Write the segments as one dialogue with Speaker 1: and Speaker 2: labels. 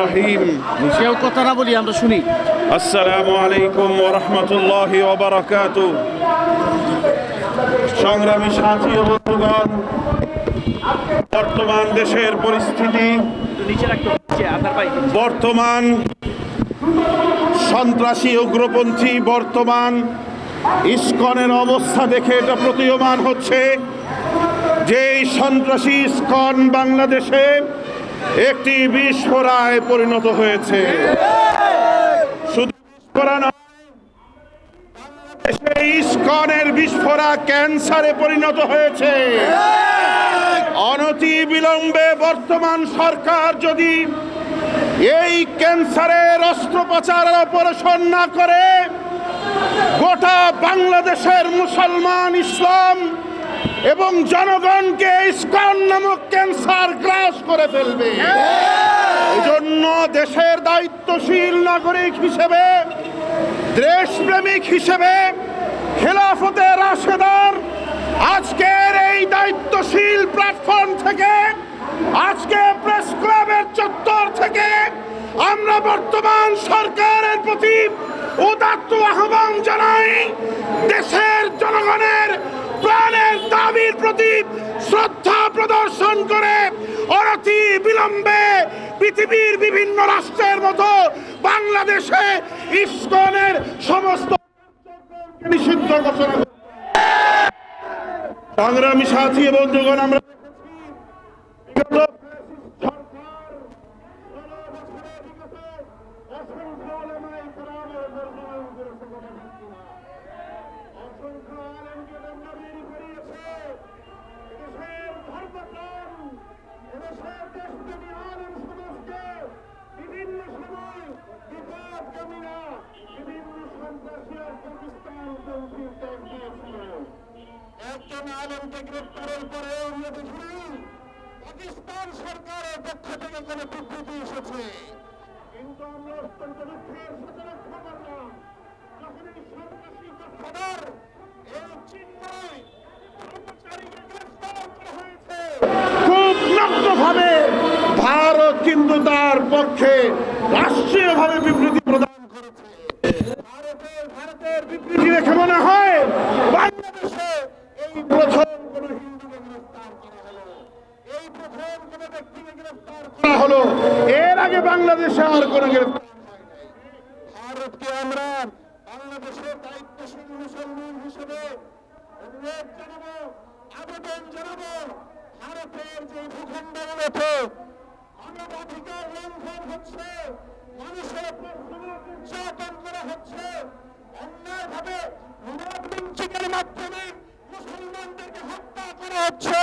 Speaker 1: রহিম কথাটা বলি শুনি।
Speaker 2: সংগ্রামী বর্তমান দেশের পরিস্থিতি বর্তমান সন্ত্রাসী উগ্রপন্থী বর্তমান ইস্কনের অবস্থা দেখে এটা প্রতীয়মান হচ্ছে। যে এই সন্ত্রাসী স্কন বাংলাদেশে একটি বিস্ফোরায় পরিণত হয়েছে। শুধু বিস্ফোরা বাংলাদেশে ইস্কনের বিস্ফোরা ক্যান্সারে পরিণত হয়েছে। অনতি বিলম্বে বর্তমান সরকার যদি এই ক্যান্সারের অস্ত্রোপচার অপারেশন না করে, গোটা বাংলাদেশের মুসলমান ইসলাম এবং জনগণকে ইস্কন নামক ক্যান্সার গ্রাস করে ফেলবে। জন্য দেশের দায়িত্বশীল নাগরিক হিসেবে দেশপ্রেমিক হিসেবে খেলাফতে রাশেদার আজকের এই দায়িত্বশীল প্ল্যাটফর্ম থেকে আজকে প্রেস ক্লাবের চত্বর থেকে আমরা বর্তমান সরকারের প্রতি উদাত্ত আহ্বান জানাই দেশের জনগণের দাবির প্রতি শ্রদ্ধা প্রদর্শন করে অনতি বিলম্বে পৃথিবীর বিভিন্ন রাষ্ট্রের মতো বাংলাদেশে ইস্কনের সমস্ত নিষিদ্ধ ঘোষণা সংগ্রামী সাথী এবং বন্ধুগণ আমরা এদেশের ধর্মপ্রাণ, এদেশের দেশপ্রেমী আলেম সমাজকে বিভিন্ন সময় বিপদগামীরা, বিভিন্ন সন্ত্রাসী আর পাকিস্তানপন্থীর ত্যাগ দিয়েছিল। একজন আলেমকে গ্রেপ্তারের পরে আমরা দেখিনি পাকিস্তান সরকারের পক্ষ থেকে কোনো বিবৃতি এসেছে কিন্তু আমরা অত্যন্ত দুঃখের সাথে লক্ষ্য করলাম যখন এই সন্ত্রাসী এই চিন্ময় নগ্নভাবে ভারত কিন্তু তার পক্ষে রাষ্ট্রীয়ভাবে বিবৃতি প্রদান করেছে। ভারতের ভারতের বিবৃতি দেখে মনে হয় বাংলাদেশে এই প্রথম হিন্দুকে করা হলো। এই প্রথম করা হলো। এর আগে বাংলাদেশে আর ভারতকে আমরা বাংলাদেশের দায়িত্বশীল মুসলমান হিসেবে অনুরোধ জানাব, আবেদন জানাব। ভারতের যে ভূখণ্ডগুলোতে মানবাধিকার লঙ্ঘন হচ্ছে, মানুষের উপর নির্যাতন করা হচ্ছে, অন্যায়ভাবে লিঞ্চিংয়ের মাধ্যমে মুসলমানদেরকে হত্যা করা হচ্ছে,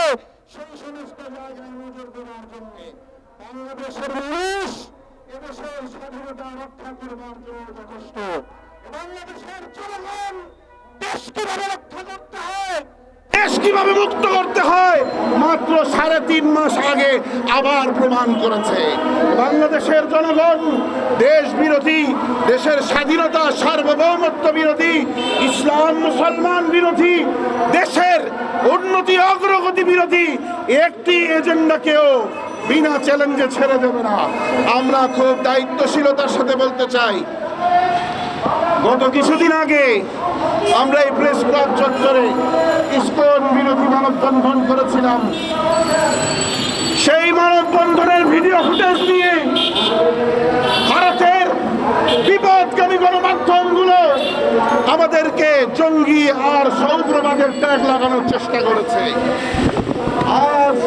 Speaker 2: সেই সমস্ত জায়গায় নজর দেওয়ার জন্য বাংলাদেশের মানুষ এদেশের স্বাধীনতা রক্ষা করবার জন্য যথেষ্ট। বাংলাদেশের জনগণ দেশ কীভাবে রক্ষা করতে হয় দেশ কীভাবে মুক্ত করতে হয়? মাত্র সাড়ে তিন মাস আগে আবার প্রমাণ করেছে। বাংলাদেশের জনগণ দেশ বিরোধী দেশের স্বাধীনতা সার্বভৌমত্ব বিরোধী, ইসলাম মুসলমান বিরোধী, দেশের উন্নতি অগ্রগতি বিরোধী, একটি এজেন্ডাকেও বিনা চ্যালেঞ্জে ছেড়ে দেবে না। আমরা খুব দায়িত্বশীলতার সাথে বলতে চাই, গত কিছুদিন আগে আমরা এই প্রেস ক্লাব চত্বরে ইস্কন বিরোধী মানববন্ধন করেছিলাম। সেই মানববন্ধনের ভিডিও ফুটেজ নিয়ে ভারতের বিপদগামী গণমাধ্যমগুলো আমাদেরকে জঙ্গি আর সৌগ্রবাদের ট্যাগ লাগানোর চেষ্টা করেছে। আজ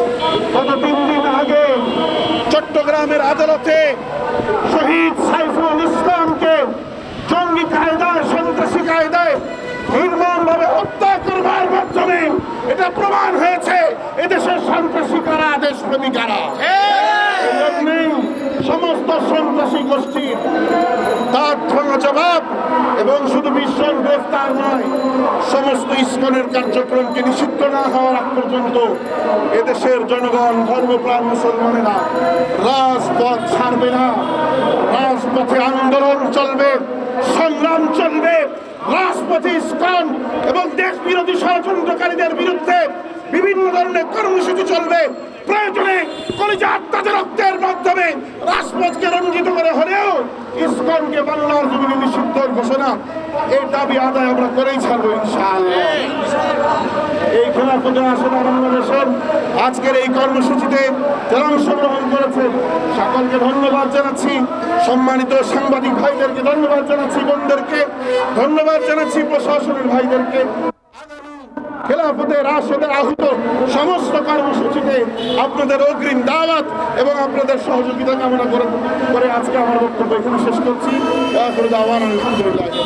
Speaker 2: গত তিন দিন আগে চট্টগ্রামের আদালতে শহীদ সাইফুল ইসলামকে এটা প্রমাণ হয়েছে এদেশের সন্ত্রাসী কারা দেশপ্রেমী কারা সমস্ত সন্ত্রাসী গোষ্ঠীর তার ধর্ম জবাব এবং শুধু বিশ্বের গ্রেফতার নয় সমস্ত ইস্কনের কার্যক্রমকে নিষিদ্ধ না হওয়ার আগ পর্যন্ত এদেশের জনগণ ধর্মপ্রাণ মুসলমানেরা রাজপথ ছাড়বে না। রাজপথে আন্দোলন চলবে সংগ্রাম চলবে। রাজপথে ইস্কন এবং দেশ বিরোধী ষড়যন্ত্রকারীদের বিরুদ্ধে বিভিন্ন ধরনের কর্মসূচি চলবে। প্রয়োজনে কলিজা আত্মাদের রক্তের মাধ্যমে রাজপথকে রঞ্জিত করে হলেও ইসকনকে বাংলার জমিনে নিষিদ্ধ ঘোষণা এই দাবি আদায় আমরা করেই ছাড়বো ইনশাআল্লাহ। এই খেলাফতে আসলে বাংলাদেশের আজকের এই কর্মসূচিতে যারা অংশগ্রহণ করেছে। সকলকে ধন্যবাদ জানাচ্ছি। সম্মানিত সাংবাদিক ভাইদেরকে ধন্যবাদ জানাচ্ছি বোনদেরকে ধন্যবাদ জানাচ্ছি, প্রশাসনের ভাইদেরকে। খেলাফতে আসদের আহত সমস্ত কর্মসূচিতে আপনাদের অগ্রিম দাওয়াত এবং আপনাদের সহযোগিতা কামনা করে আজকে আমার বক্তব্য এখানে শেষ করছি। আলহামদুলিল্লাহ।